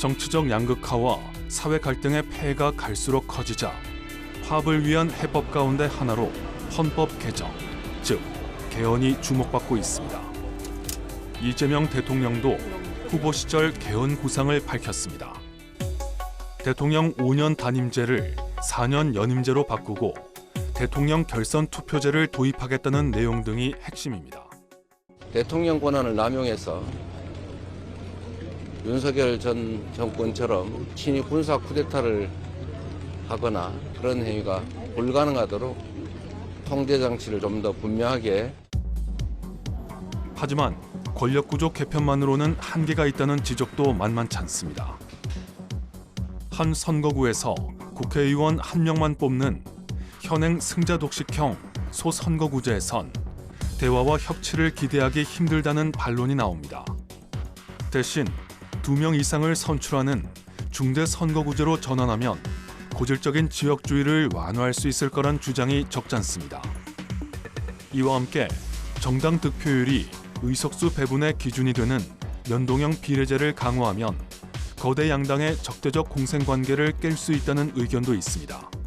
정치적 양극화와 사회 갈등의 폐해가 갈수록 커지자 화합을 위한 해법 가운데 하나로 헌법 개정, 즉 개헌이 주목받고 있습니다. 이재명 대통령도 후보 시절 개헌 구상을 밝혔습니다. 대통령 5년 단임제를 4년 연임제로 바꾸고 대통령 결선 투표제를 도입하겠다는 내용 등이 핵심입니다. 대통령 권한을 남용해서 윤석열 전 정권처럼 친위 군사 쿠데타를 하거나 그런 행위가 불가능하도록 통제 장치를 좀 더 분명하게 하지만 권력 구조 개편만으로는 한계가 있다는 지적도 만만치 않습니다. 한 선거구에서 국회의원 한 명만 뽑는 현행 승자 독식형 소선거구제에선 대화와 협치를 기대하기 힘들다는 반론이 나옵니다. 대신 두명 이상을 선출하는 중대 선거구제로 전환하면 고질적인 지역주의를 완화할 수 있을 거란 주장이 적지 않습니다. 이와 함께 정당 득표율이 의석수 배분의 기준이 되는 연동형 비례제를 강화하면 거대 양당의 적대적 공생 관계를 깰 수 있다는 의견도 있습니다.